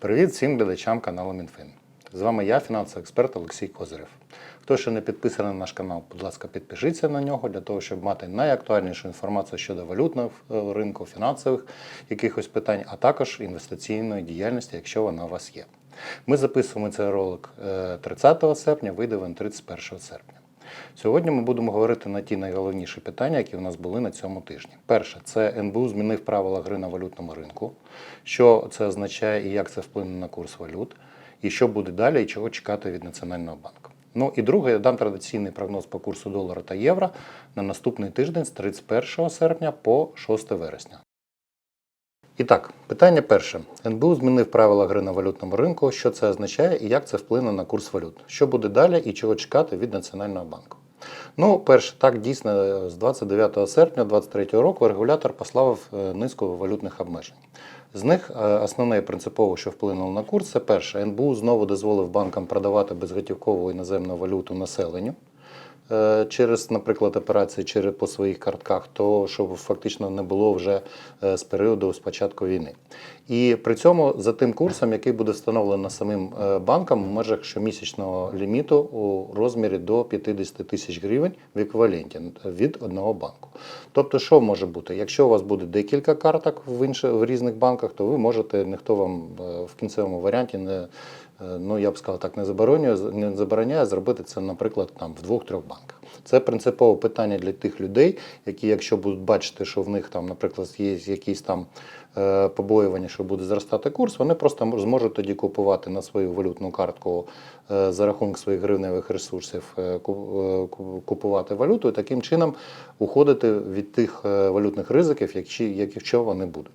Привіт всім глядачам каналу Мінфін. З вами я, фінансовий експерт Олексій Козирев. Хто ще не підписаний на наш канал, будь ласка, підпишіться на нього для того, щоб мати найактуальнішу інформацію щодо валютного е, ринку, фінансових якихось питань, а також інвестиційної діяльності, якщо вона у вас є. Ми записуємо цей ролик е, 30 серпня, вийде він 31 серпня. Сьогодні ми будемо говорити на ті найголовніші питання, які в нас були на цьому тижні. Перше, це НБУ змінив правила гри на валютному ринку. Що це означає і як це вплине на курс валют, і що буде далі, і чого чекати від Національного банку. Ну і друге, я дам традиційний прогноз по курсу долара та євро на наступний тиждень з 31 серпня по 6 вересня. І так, питання перше. НБУ змінив правила гри на валютному ринку. Що це означає і як це вплине на курс валют? Що буде далі і чого чекати від Національного банку? Ну, перше, так дійсно, з 29 серпня 2023 року регулятор послав е, низку валютних обмежень. З них е, основне і принципово, що вплинуло на курс, це перше, НБУ знову дозволив банкам продавати безготівкову іноземну валюту населенню через, наприклад, операції через по своїх картках, то щоб фактично не було вже е, з періоду з початку війни. І при цьому за тим курсом, який буде встановлено самим е, банком в межах щомісячного ліміту у розмірі до 50 тисяч гривень в еквіваленті від одного банку. Тобто, що може бути? Якщо у вас буде декілька карток в інших в різних банках, то ви можете, ніхто вам е, в кінцевому варіанті не е, ну я б сказав так, не заборонює, не забороняє зробити це, наприклад, там в двох-трьох банках. Це принципове питання для тих людей, які, якщо будуть бачити, що в них там, наприклад, є якісь там е, побоювання, що буде зростати курс, вони просто мож- зможуть тоді купувати на свою валютну картку е, за рахунок своїх гривневих ресурсів, е, ку- е, ку- купувати валюту і таким чином уходити від тих е, валютних ризиків, якщо вони будуть.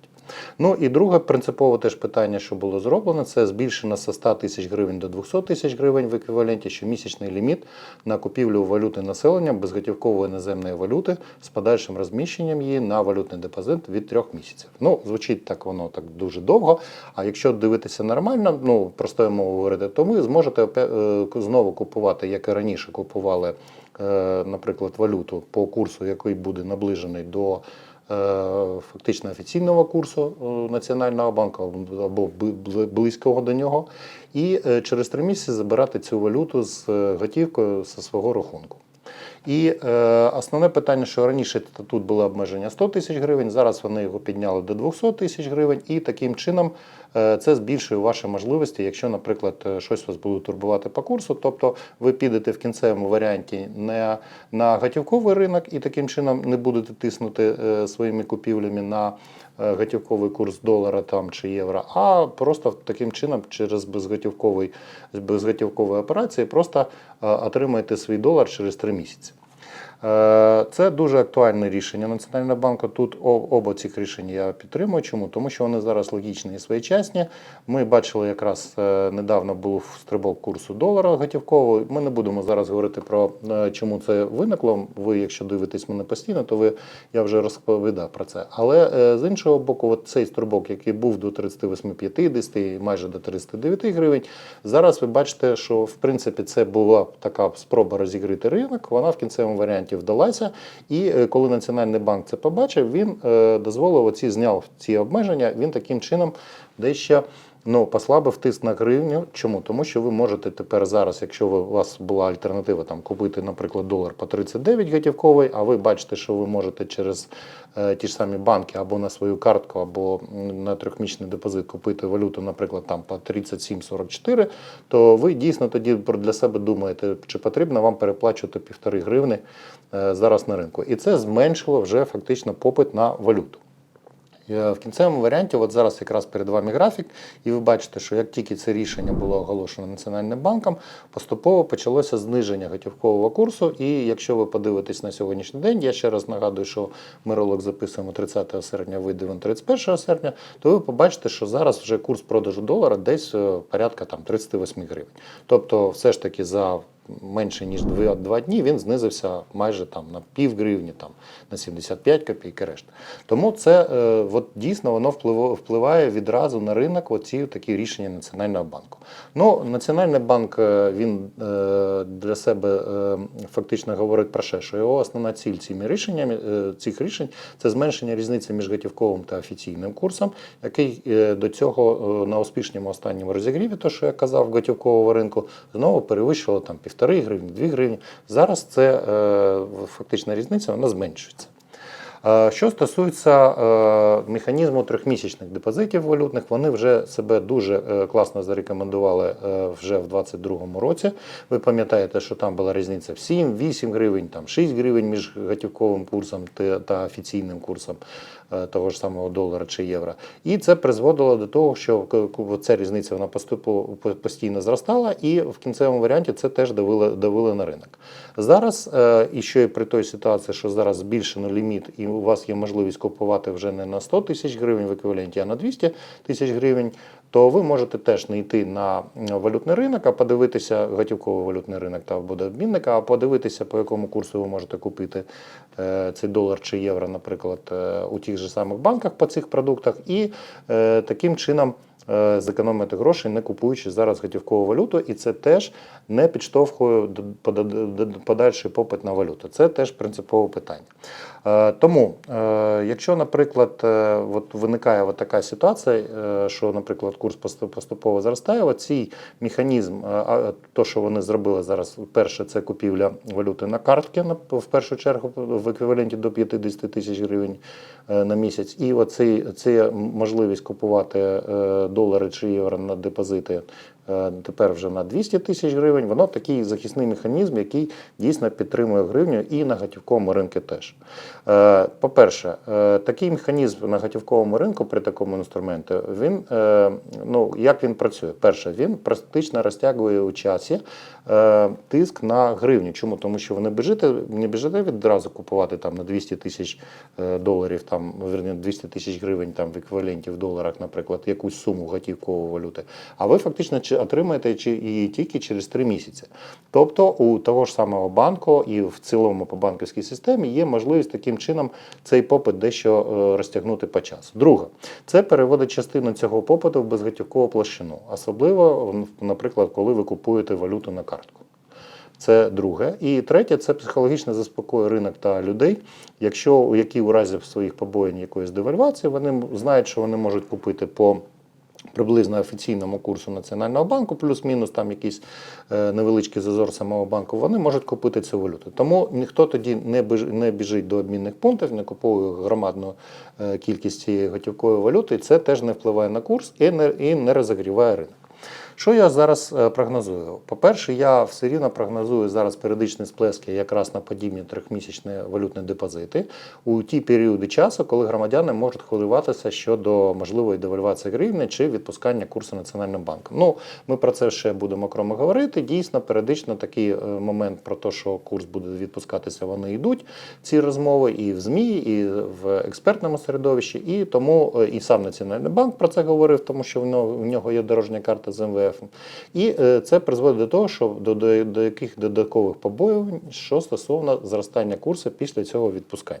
Ну і друге принципове теж питання, що було зроблено, це збільшено з 100 тисяч гривень до 200 тисяч гривень в еквіваленті, щомісячний ліміт на купівлю валюти населення безготівкової іноземної валюти з подальшим розміщенням її на валютний депозит від трьох місяців. Ну, звучить так воно так дуже довго. А якщо дивитися нормально, ну простою мовою говорити, то ви зможете е, знову купувати, як і раніше купували, е, наприклад, валюту по курсу, який буде наближений до фактично офіційного курсу е, Національного банку або близького до нього, і е, через три місяці забирати цю валюту з е, готівкою зі свого рахунку. І е, основне питання, що раніше тут було обмеження 100 тисяч гривень, зараз вони його підняли до 200 тисяч гривень, і таким чином е, це збільшує ваші можливості, якщо, наприклад, е, щось вас буде турбувати по курсу, тобто ви підете в кінцевому варіанті не на готівковий ринок і таким чином не будете тиснути е, своїми купівлями на е, готівковий курс долара там чи євро, а просто таким чином через безготівковий безготівкові операції просто е, отримаєте свій долар через три місяці. Е, Це дуже актуальне рішення Національного банку. Тут оба цих рішень я підтримую. Чому? Тому що вони зараз логічні і своєчасні. Ми бачили якраз е, недавно був стрибок курсу долара готівкового. Ми не будемо зараз говорити про е, чому це виникло. Ви, якщо дивитесь мене постійно, то ви я вже розповідав про це. Але з іншого боку, от цей стрибок, який був до 38-50, майже до 39 гривень, зараз ви бачите, що в принципі це була така спроба розігрити ринок. Вона в кінцевому варіанті вдалася. І е, коли Національний банк це побачив, він е, дозволив оці зняв ці обмеження. Він таким чином дещо. Ну, послабив тиск на гривню. Чому? Тому що ви можете тепер зараз, якщо ви, у вас була альтернатива там купити, наприклад, долар по 39 готівковий, а ви бачите, що ви можете через е, ті ж самі банки або на свою картку, або на трьохмісячний депозит купити валюту, наприклад, там по 37,44, то ви дійсно тоді для себе думаєте, чи потрібно вам переплачувати півтори гривни е, зараз на ринку. І це зменшило вже фактично попит на валюту. Е, В кінцевому варіанті, от зараз якраз перед вами графік, і ви бачите, що як тільки це рішення було оголошено Національним банком, поступово почалося зниження готівкового курсу. І якщо ви подивитесь на сьогоднішній день, я ще раз нагадую, що ми ролик записуємо 30 серпня, вийде він 31 серпня, то ви побачите, що зараз вже курс продажу долара десь е, порядка там 38 гривень. Тобто, все ж таки за менше ніж 2, 2 дні, він знизився майже там на пів гривні, там на 75 копійок і решта. Тому це е, от, дійсно воно впливає відразу на ринок. Оці такі рішення Національного банку. Ну, Національний банк е, він е, для себе е, фактично говорить про що, що його основна ціль цими рішеннями е, цих рішень це зменшення різниці між готівковим та офіційним курсом, який е, до цього е, на успішному останньому розігріві, то що я казав, готівкового ринку, знову перевищило там півтори гривні, дві гривні. Зараз це е, фактична різниця, вона зменшується. Е, Що стосується е, механізму трьохмісячних депозитів валютних, вони вже себе дуже класно зарекомендували вже в 2022 році. Ви пам'ятаєте, що там була різниця в 7-8 гривень, там 6 гривень між готівковим курсом та- офіційним курсом того ж самого долара чи євро. І це призводило до того, що ця різниця вона поступово постійно зростала, і в кінцевому варіанті це теж давило, давило на ринок. Зараз, е, і ще й при той ситуації, що зараз збільшено ліміт, і у вас є можливість купувати вже не на 100 тисяч гривень в еквіваленті, а на 200 тисяч гривень, то ви можете теж не йти на валютний ринок, а подивитися готівковий валютний ринок та буде обмінника, а подивитися, по якому курсу ви можете купити е, цей долар чи євро, наприклад, е, у тих же самих банках по цих продуктах, і е, таким чином. Е, Зекономити гроші, не купуючи зараз готівкову валюту, і це теж не підштовхує подальший попит на валюту. Це теж принципове питання. Е, Тому, е, якщо, наприклад, от виникає от така ситуація, що, наприклад, курс поступ- поступово зростає, оцей механізм, а, то, що вони зробили зараз, перше, це купівля валюти на картки, в першу чергу, в еквіваленті до 50 тисяч гривень на місяць, і оцей, це можливість купувати долари чи євро на депозити тепер вже на 200 тисяч гривень. Воно такий захисний механізм, який дійсно підтримує гривню і на готівковому ринку теж. Е, По-перше, е, такий механізм на готівковому ринку при такому інструменті, він е, ну як він працює? Перше, він практично розтягує у часі е, тиск на гривню. Чому? Тому що ви не біжите, не біжите відразу купувати там на 200 тисяч е, доларів, там верні 200 тисяч гривень там в еквіваленті в доларах, наприклад, якусь суму готівкової валюти. А ви фактично отримаєте її тільки через 3 місяці. Тобто у того ж самого банку і в цілому по банківській системі є можливість таким чином цей попит дещо е, розтягнути по часу. Друге, це переводить частину цього попиту в безготівкову площину, особливо, наприклад, коли ви купуєте валюту на картку. Це друге. І третє це психологічно заспокоює ринок та людей. Якщо які у разі своїх побоєнь якоїсь девальвації, вони знають, що вони можуть купити по приблизно офіційному курсу Національного банку, плюс-мінус там якийсь е, невеличкий зазор самого банку, вони можуть купити цю валюту. Тому ніхто тоді не біж- не біжить до обмінних пунктів, не купує громадну е, кількість цієї готівкової валюти, і це теж не впливає на курс і не розігріває ринок. Що я зараз е, прогнозую? По-перше, я все рівно прогнозую зараз періодичні сплески якраз на подібні трьохмісячні валютні депозити у ті періоди часу, коли громадяни можуть хвилюватися щодо можливої девальвації гривні чи відпускання курсу Національним банком. Ну, ми про це ще будемо окремо говорити. Дійсно, періодично такий е, момент про те, що курс буде відпускатися, вони йдуть. Ці розмови і в ЗМІ, і в експертному середовищі. І тому е, і сам Національний банк про це говорив, тому що в нього, є дорожня карта з МВФ. І е, це призводить до того, що до, до, до яких додаткових побоювань, що стосовно зростання курсу після цього відпускання.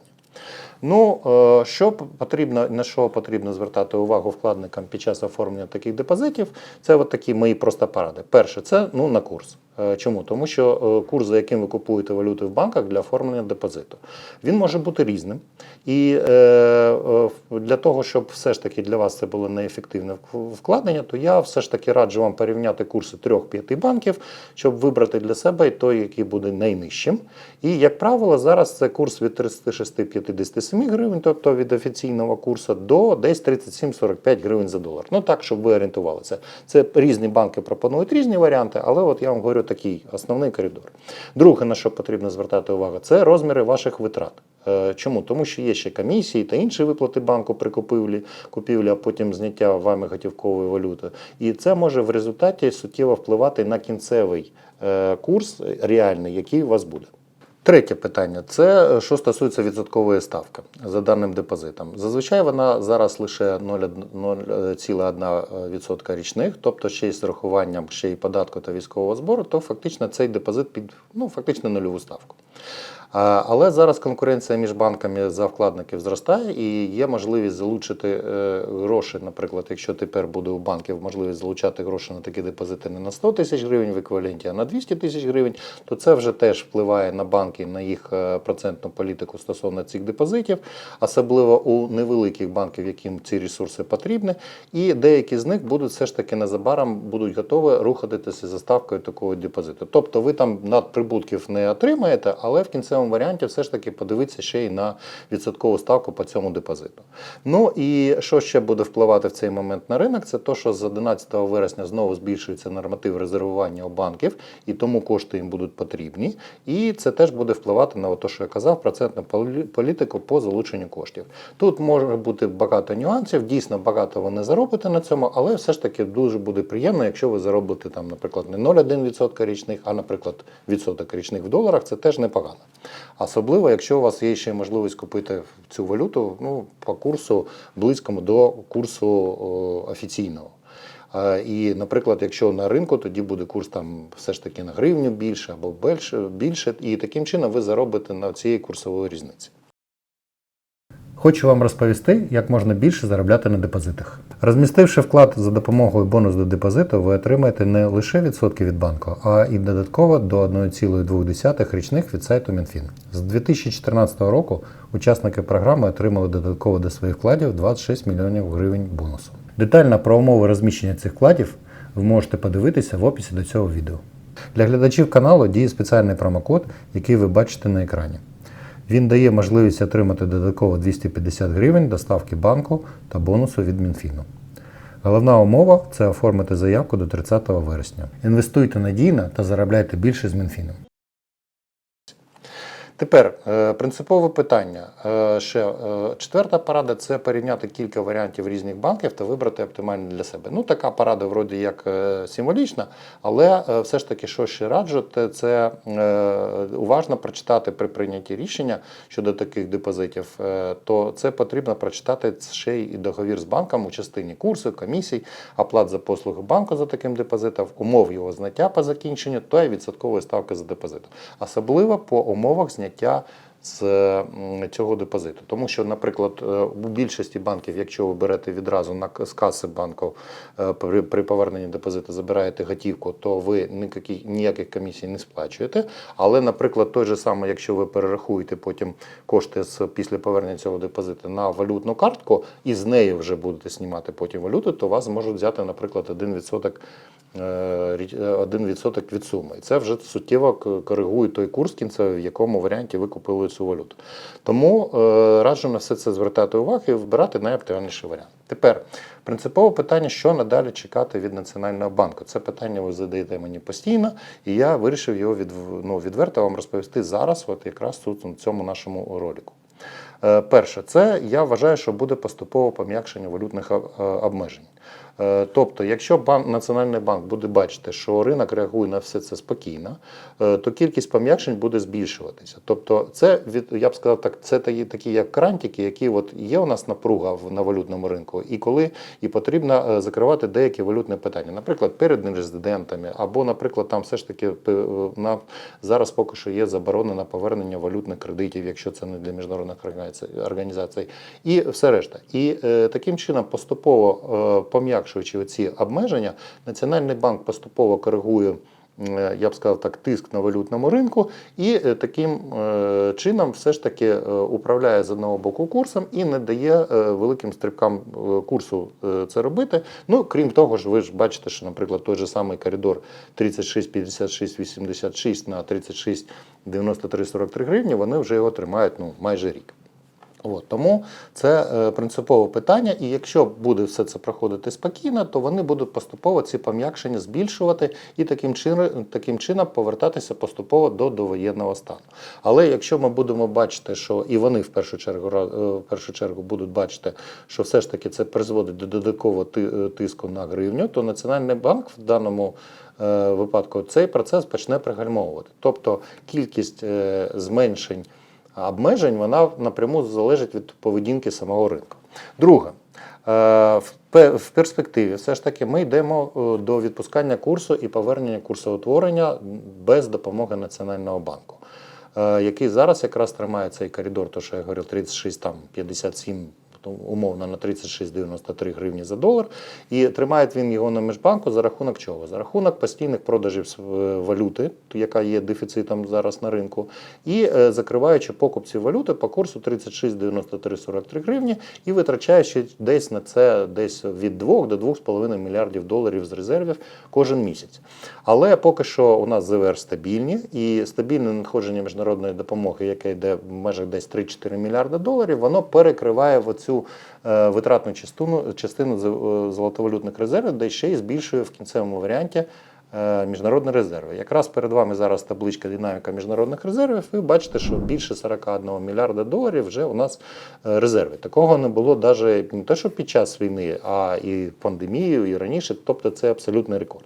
Ну, е, що потрібно, на що потрібно звертати увагу вкладникам під час оформлення таких депозитів, це от такі мої просто поради. Перше, це ну, на курс. Е, Чому? Тому що е, курс, за яким ви купуєте валюту в банках для оформлення депозиту, він може бути різним. І е, для того, щоб все ж таки для вас це було неефективне вкладення, то я все ж таки раджу вам порівняти курси трьох-п'яти банків, щоб вибрати для себе той, який буде найнижчим. І, як правило, зараз це курс від 36-57 гривень, тобто від офіційного курсу, до десь 37-45 гривень за долар. Ну так, щоб ви орієнтувалися. Це різні банки пропонують різні варіанти, але от я вам говорю такий основний коридор. Друге, на що потрібно звертати увагу, це розміри ваших витрат. Е, Чому? Тому що є ще комісії та інші виплати банку при купівлі, купівлі, а потім зняття вами готівкової валюти. І це може в результаті суттєво впливати на кінцевий е, курс реальний, який у вас буде. Третє питання це е, що стосується відсоткової ставки за даним депозитом. Зазвичай вона зараз лише 0,1% річних, тобто ще й з рахуванням ще й податку та військового збору, то фактично цей депозит під ну, фактично нульову ставку. Але зараз конкуренція між банками за вкладників зростає і є можливість залучити е, гроші. Наприклад, якщо тепер буде у банків можливість залучати гроші на такі депозити не на 100 тисяч гривень в еквіваленті, а на 200 тисяч гривень, то це вже теж впливає на банки, на їх е, процентну політику стосовно цих депозитів, особливо у невеликих банків, яким ці ресурси потрібні. І деякі з них будуть все ж таки незабаром будуть готові рухатися за ставкою такого депозиту. Тобто ви там надприбутків не отримаєте, але в кінцевому варіанті все ж таки подивитися ще й на відсоткову ставку по цьому депозиту. Ну і що ще буде впливати в цей момент на ринок, це то, що з 11 вересня знову збільшується норматив резервування у банків, і тому кошти їм будуть потрібні. І це теж буде впливати на те, що я казав, процентну полі- політику по залученню коштів. Тут може бути багато нюансів, дійсно багато ви не заробите на цьому, але все ж таки дуже буде приємно, якщо ви заробите там, наприклад, не 0,1% річних, а, наприклад, відсоток річних в доларах, це теж непогано. Особливо, якщо у вас є ще можливість купити цю валюту ну, по курсу близькому до курсу офіційного. І, наприклад, якщо на ринку, тоді буде курс там все ж таки на гривню більше або більше, більше, і таким чином ви заробите на цієї курсової різниці. Хочу вам розповісти, як можна більше заробляти на депозитах. Розмістивши вклад за допомогою бонус до депозиту, ви отримаєте не лише відсотки від банку, а і додатково до 1,2 річних від сайту Мінфін. З 2014 року учасники програми отримали додатково до своїх вкладів 26 мільйонів гривень бонусу. Детально про умови розміщення цих вкладів ви можете подивитися в описі до цього відео. Для глядачів каналу діє спеціальний промокод, який ви бачите на екрані. Він дає можливість отримати додатково 250 гривень доставки банку та бонусу від Мінфіну. Головна умова це оформити заявку до 30 вересня. Інвестуйте надійно та заробляйте більше з Мінфіном. Тепер е, принципове питання. Е, Ще е, четверта порада це порівняти кілька варіантів різних банків та вибрати оптимальний для себе. Ну, така порада, вроді як символічна, але все ж таки, що ще раджу, це уважно прочитати при прийнятті рішення щодо таких депозитів, то це потрібно прочитати ще й договір з банком у частині курсу, комісій, оплат за послуги банку за таким депозитом, умов його зняття по закінченню та й відсоткової ставки за депозитом. Особливо по умовах зняття з цього депозиту. Тому що, наприклад, е, у більшості банків, якщо ви берете відразу на з каси банку е, при, поверненні депозиту забираєте готівку, то ви ніяких, ніяких комісій не сплачуєте. Але, наприклад, той же самий, якщо ви перерахуєте потім кошти з після повернення цього депозиту на валютну картку і з неї вже будете знімати потім валюту, то вас можуть взяти, наприклад, 1% е, річ- е, 1% від суми. І це вже суттєво коригує той курс кінцевий, в якому варіанті ви купили цю валюту. Тому е, раджу на все це звертати увагу і вибирати найоптимальніший варіант. Тепер принципове питання, що надалі чекати від Національного банку. Це питання ви задаєте мені постійно, і я вирішив його від, ну, відверто вам розповісти зараз, от якраз тут на цьому нашому ролику. Е, Перше, це я вважаю, що буде поступове пом'якшення валютних е, обмежень. Е, Тобто, якщо банк, Національний банк буде бачити, що ринок реагує на все це спокійно, е, то кількість пом'якшень буде збільшуватися. Тобто, це від я б сказав так, це такі, такі як крантики, які от є у нас напруга на валютному ринку, і коли і потрібно е, закривати деякі валютні питання, наприклад, перед нерезидентами, або, наприклад, там все ж таки на зараз поки що є заборона на повернення валютних кредитів, якщо це не для міжнародних організацій, і все решта. І таким чином, поступово е, пом'якшуючи ці обмеження, Національний банк поступово коригує. е, Я б сказав так, тиск на валютному ринку, і е, таким е, чином все ж таки управляє з одного боку курсом і не дає великим стрибкам курсу це робити. Ну крім того ж, ви ж бачите, що, наприклад, той же самий коридор 36, 56, 86 на 36, 93, 43 гривні, вони вже його тримають ну майже рік. От, тому це е, принципове питання, і якщо буде все це проходити спокійно, то вони будуть поступово ці пом'якшення збільшувати і таким чином, таким чином повертатися поступово до довоєнного стану. Але якщо ми будемо бачити, що і вони в першу чергу е, в першу чергу будуть бачити, що все ж таки це призводить до додаткового е, тиску на гривню, то Національний банк в даному е, випадку цей процес почне пригальмовувати. Тобто кількість е, зменшень обмежень вона напряму залежить від поведінки самого ринку. Друге, е, в перспективі все ж таки ми йдемо е, до відпускання курсу і повернення курсоутворення без допомоги Національного банку, е, який зараз якраз тримає цей коридор, то що я говорив, 36, там 57 умовно на 36,93 гривні за долар. І тримає він його на міжбанку за рахунок чого? За рахунок постійних продажів е, валюти, яка є дефіцитом зараз на ринку, і е, закриваючи покупці валюти по курсу 36,9343 гривні і витрачаючи десь на це десь від 2 до 2,5 мільярдів доларів з резервів кожен місяць. Але поки що у нас ЗВР стабільні і стабільне надходження міжнародної допомоги, яке йде в межах десь 3-4 мільярди доларів, воно перекриває в оцю е, витратну частину, частину е, золотовалютних резервів, де ще й збільшує в кінцевому варіанті е, міжнародні резерви. Якраз перед вами зараз табличка динаміка міжнародних резервів. Ви бачите, що більше 41 мільярда доларів вже у нас резерви. Такого не було навіть не те, що під час війни, а і пандемію, і раніше. Тобто це абсолютний рекорд.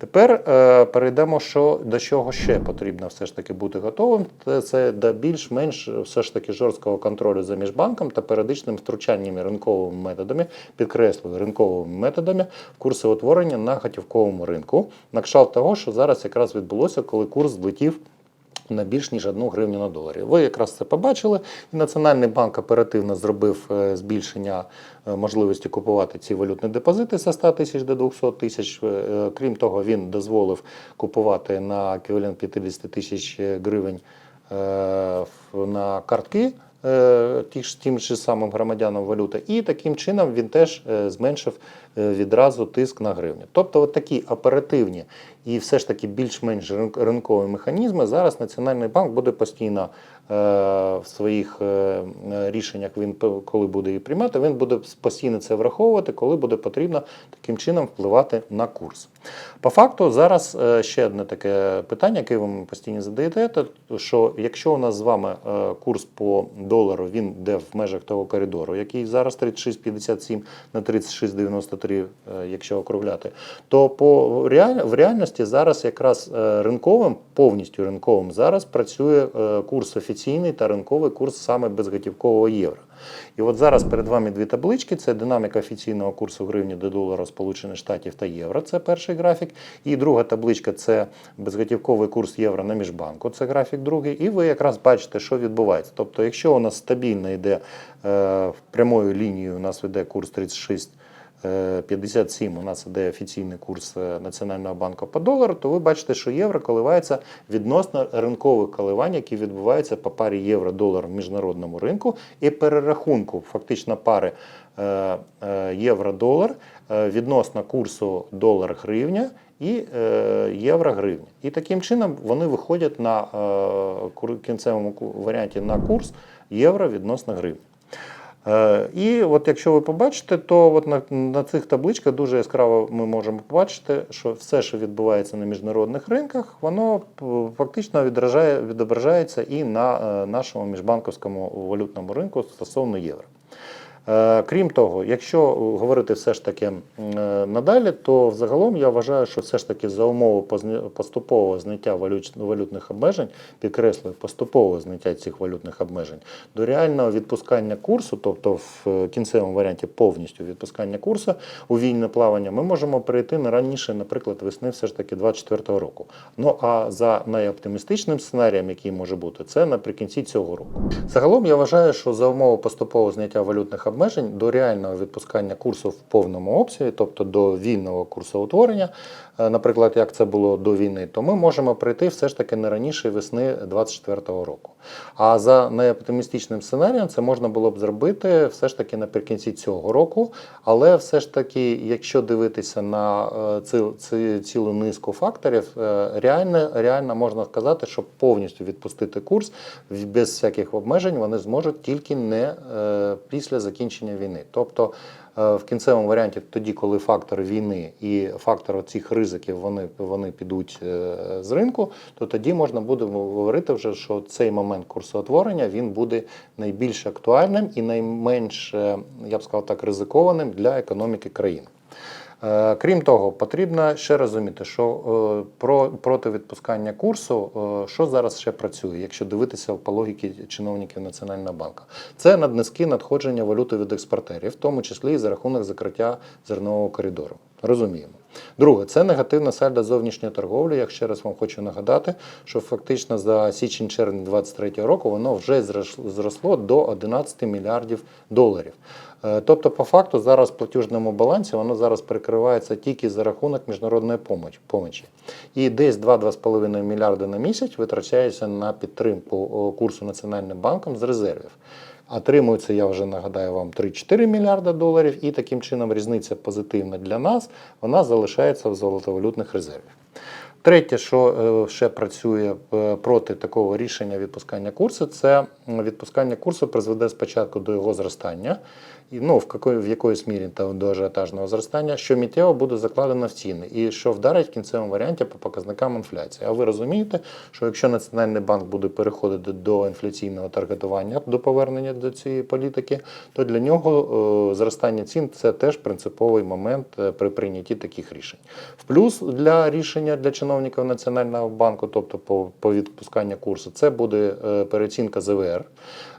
Тепер е, перейдемо, що до чого ще потрібно все ж таки бути готовим. Це, це до більш-менш все ж таки жорсткого контролю за міжбанком та періодичним втручаннями ринковими методами, підкреслюю, ринковими методами курси утворення на готівковому ринку. На кшталт того, що зараз якраз відбулося, коли курс злетів на більш ніж 1 гривню на доларі. Ви якраз це побачили. І Національний банк оперативно зробив е, збільшення е, можливості купувати ці валютні депозити з 100 тисяч до 200 тисяч. Е, Крім того, він дозволив купувати на еквівалент 50 тисяч гривень на картки. Е, тим же самим громадянам валюти, і таким чином він теж е, зменшив е, відразу тиск на гривню. Тобто, от такі оперативні і все ж таки більш-менш ринкові механізми зараз Національний банк буде постійно в своїх е, е, рішеннях, він коли буде її приймати, він буде постійно це враховувати, коли буде потрібно таким чином впливати на курс. По факту, зараз е, ще одне таке питання, яке ви постійно задаєте, то що якщо у нас з вами е, курс по долару він йде в межах того коридору, який зараз 36,57 на 36,93, е, якщо округляти, то по реаль... в реальності зараз якраз е, ринковим, повністю ринковим зараз працює е, курс офіційний та ринковий курс саме безготівкового євро. І от зараз перед вами дві таблички: це динаміка офіційного курсу гривні до долара Сполучених Штатів та євро. Це перший графік. І друга табличка це безготівковий курс євро на міжбанку. Це графік другий. І ви якраз бачите, що відбувається. Тобто, якщо у нас стабільно йде е, прямою лінією, у нас йде курс 36. Е, 57 у нас іде офіційний курс е, Національного банку по долару, то ви бачите, що євро коливається відносно ринкових коливань, які відбуваються по парі євро-долар в міжнародному ринку, і перерахунку фактично пари е, е, євро-долар е, відносно курсу долар-гривня і е, євро-гривня. І таким чином вони виходять на е, кінцевому варіанті на курс євро відносно гривні. Е, І от якщо ви побачите, то от на, на цих табличках дуже яскраво ми можемо побачити, що все, що відбувається на міжнародних ринках, воно фактично відражає, відображається і на е, нашому міжбанковському валютному ринку стосовно євро. Е, Крім того, якщо говорити все ж таки е, надалі, то взагалом я вважаю, що все ж таки за умови поступового зняття валютних обмежень, підкреслюю, поступового зняття цих валютних обмежень, до реального відпускання курсу, тобто в е, кінцевому варіанті повністю відпускання курсу у вільне плавання, ми можемо перейти не раніше, наприклад, весни все ж таки 24 року. Ну а за найоптимістичним сценарієм, який може бути, це наприкінці цього року. Загалом я вважаю, що за умови поступового зняття валютних до реального відпускання курсу в повному обсязі, тобто до вільного курсоутворення, наприклад, як це було до війни, то ми можемо прийти все ж таки не раніше весни 2024 року. А за найоптимістичним сценарієм це можна було б зробити все ж таки наприкінці цього року. Але все ж таки, якщо дивитися на е, цілу низку факторів, е, реально, реально можна сказати, що повністю відпустити курс без всяких обмежень вони зможуть тільки не е, після закінчення війни. Тобто е, в кінцевому варіанті, тоді, коли фактор війни і фактор цих ризиків вони, вони підуть е, з ринку, то тоді можна буде говорити вже, що цей момент курсоутворення він буде найбільш актуальним і найменш, е, я б сказав так, ризикованим для економіки країни. Е, Крім того, потрібно ще розуміти, що е, про проти відпускання курсу, е, що зараз ще працює, якщо дивитися по логіки чиновників Національного банку, це наднизькі надходження валюти від експортерів, в тому числі і за рахунок закриття зернового коридору. Розуміємо. Друге, це негативна сальдо зовнішньої торговлі. Я ще раз вам хочу нагадати, що фактично за січень-червень 2023 року воно вже зросло до 11 мільярдів доларів. Е, Тобто, по факту, зараз в платіжному балансі воно зараз перекривається тільки за рахунок міжнародної помочі. І десь 2-2,5 мільярди на місяць витрачається на підтримку курсу Національним банком з резервів. Отримується, я вже нагадаю вам, 3-4 мільярда доларів, і таким чином різниця позитивна для нас, вона залишається в золотовалютних резервах. Третє, що е, ще працює е, проти такого рішення відпускання курсу, це відпускання курсу призведе спочатку до його зростання, ну, в, якої, в якоїсь мірі та до ажіотажного зростання, що миттєво буде закладено в ціни, і що вдарить в кінцевому варіанті по показникам інфляції. А ви розумієте, що якщо Національний банк буде переходити до інфляційного таргетування, до повернення до цієї політики, то для нього е, зростання цін це теж принциповий момент е, при прийнятті таких рішень. В плюс для рішення для чиновників Національного банку, тобто по, по відпусканню курсу, це буде е, переоцінка ЗВР.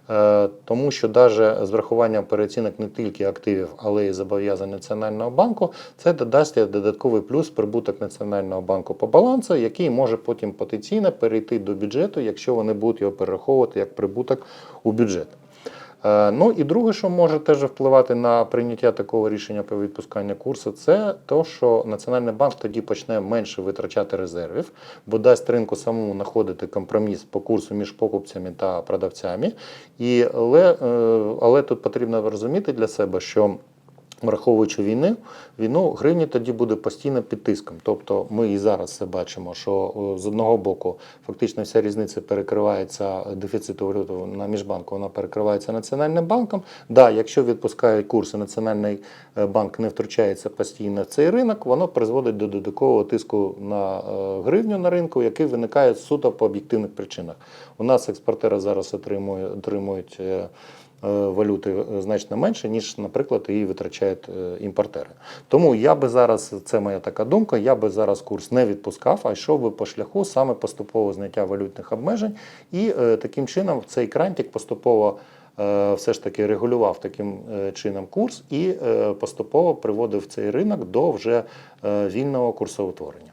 Е, Тому що навіть з врахуванням переоцінок не тільки активів, але й зобов'язань Національного банку, це додасть додатковий плюс прибуток Національного банку по балансу, який може потім потенційно перейти до бюджету, якщо вони будуть його перераховувати як прибуток у бюджет. Е, Ну і друге, що може теж впливати на прийняття такого рішення про відпускання курсу, це те, що Національний банк тоді почне менше витрачати резервів, бо дасть ринку самому знаходити компроміс по курсу між покупцями та продавцями. І, але, е, але тут потрібно розуміти для себе, що Враховуючи війни, війну гривні тоді буде постійно під тиском. Тобто ми і зараз це бачимо, що з одного боку фактично вся різниця перекривається дефіциту валюти на міжбанку, вона перекривається Національним банком. Да, якщо відпускають курси, Національний е, банк не втручається постійно в цей ринок, воно призводить до додаткового тиску на е, гривню на ринку, який виникає суто по об'єктивних причинах. У нас експортери зараз отримують, отримують е, е, валюти е, значно менше, ніж, наприклад, її витрачають е, імпортери. Тому я би зараз, це моя така думка, я би зараз курс не відпускав, а йшов би по шляху саме поступового зняття валютних обмежень, і е, таким чином цей крантик поступово. е, Все ж таки регулював таким е, чином курс і е, поступово приводив цей ринок до вже е, вільного курсоутворення.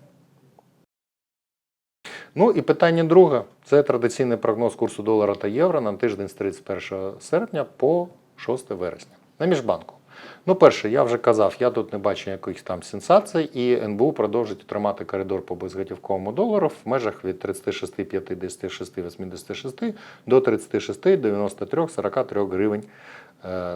Ну і питання друге це традиційний прогноз курсу долара та євро на тиждень з 31 серпня по 6 вересня на міжбанку. Ну, перше, я вже казав, я тут не бачу якихось там сенсацій, і НБУ продовжить тримати коридор по безготівковому долару в межах від 36, 56, 86 до 36, 93, 43 гривень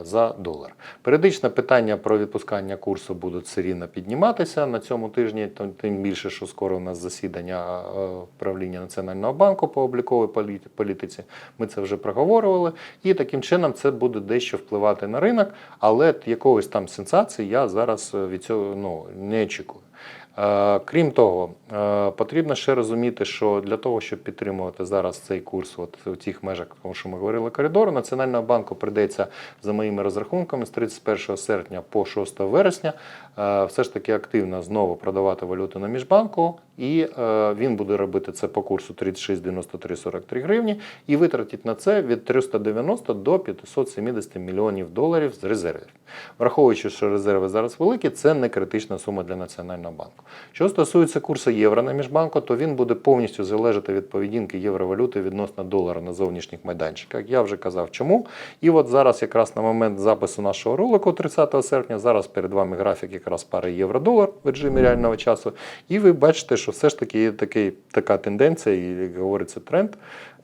за долар. Періодично питання про відпускання курсу будуть все підніматися на цьому тижні, тим більше, що скоро у нас засідання е, правління Національного банку по обліковій полі- політиці. Ми це вже проговорювали, і таким чином це буде дещо впливати на ринок, але якогось там сенсації я зараз е, від цього ну, не очікую. Е, Крім того, е, потрібно ще розуміти, що для того, щоб підтримувати зараз цей курс, от у тих межах, тому що ми говорили коридору, Національного банку прийдеться за моїми розрахунками з 31 серпня по 6 вересня все ж таки активно знову продавати валюту на міжбанку, і е, він буде робити це по курсу 36,93,43 гривні і витратить на це від 390 до 570 мільйонів доларів з резервів. Враховуючи, що резерви зараз великі, це не критична сума для Національного банку. Що стосується курсу євро на міжбанку, то він буде повністю залежати від поведінки євровалюти відносно долара на зовнішніх майданчиках. Я вже казав, чому. І от зараз, якраз на момент запису нашого ролику, 30 серпня, зараз перед вами графік якраз пари євро-долар в режимі реального часу. І ви бачите, що все ж таки є такий, така тенденція, і як говориться, тренд,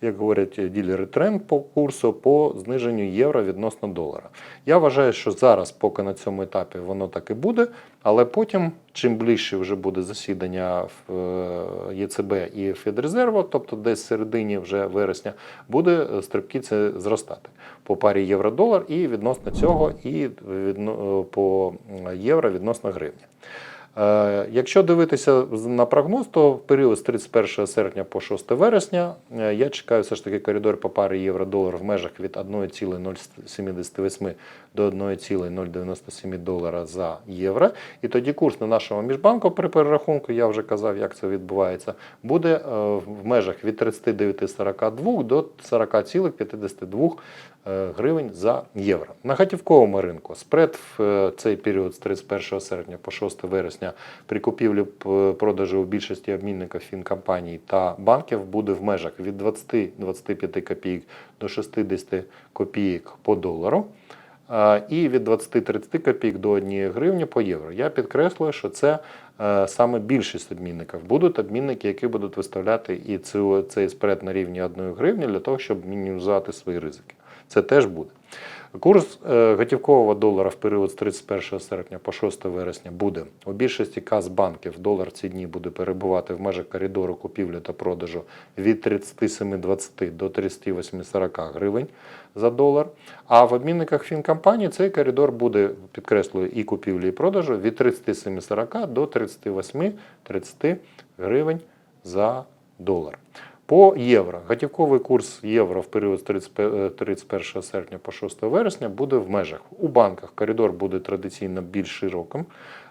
як говорять ділери, тренд по курсу по зниженню євро відносно долара. Я вважаю, що зараз, поки на цьому етапі, воно так і буде, але потім, чим ближче вже буде засідання е, єЦБ і Федрезерву, тобто десь в середині вже вересня, буде е, стрибки це зростати по парі євро-долар і відносно цього, і відно, е, по євро відносно гривні. Е, Якщо дивитися на прогноз, то в період з 31 серпня по 6 вересня е, я чекаю все ж таки коридор по парі євро-долар в межах від 1,078 до 1,097 долара за євро. І тоді курс на нашому міжбанку при перерахунку, я вже казав, як це відбувається, буде е, в межах від 39,42 до 40,52 е, гривень за євро. На готівковому ринку спред в е, цей період з 31 серпня по 6 вересня при купівлі продажу у більшості обмінників фінкомпаній та банків буде в межах від 20-25 копійок до 60 копійок по долару. е, І від 20-30 копійок до 1 гривні по євро. Я підкреслюю, що це е, саме більшість обмінників. Будуть обмінники, які будуть виставляти і цей спред на рівні 1 гривні для того, щоб мінімізувати свої ризики. Це теж буде. Курс е, готівкового долара в період з 31 серпня по 6 вересня буде у більшості каз банків долар ці дні буде перебувати в межах коридору купівлі та продажу від 37,20 до 38,40 гривень за долар. А в обмінниках фінкомпаній цей коридор буде, підкреслюю, і купівлі, і продажу від 37,40 до 38,30 гривень за долар. По євро. Готівковий курс євро в період з 31 серпня по 6 вересня буде в межах. У банках коридор буде традиційно більш широким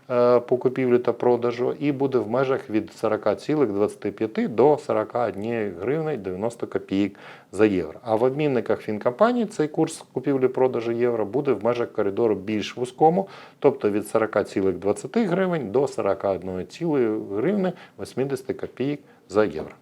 е, по купівлі та продажу і буде в межах від 40,25 до 41 гривни 90 копійок за євро. А в обмінниках фінкомпаній цей курс купівлі-продажу євро буде в межах коридору більш вузькому, тобто від 40,20 гривень до 41 гривни 80 копійок за євро.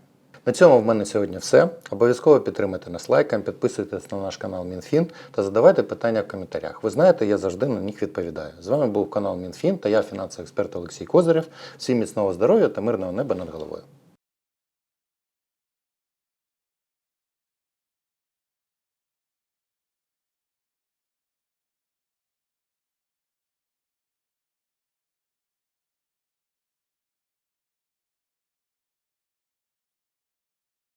На цьому в мене сьогодні все. Обов'язково підтримайте нас лайком, підписуйтесь на наш канал МінФін та задавайте питання в коментарях. Ви знаєте, я завжди на них відповідаю. З вами був канал МінФін та я фінансовий експерт Олексій Козирєв. Всім міцного здоров'я та мирного неба над головою.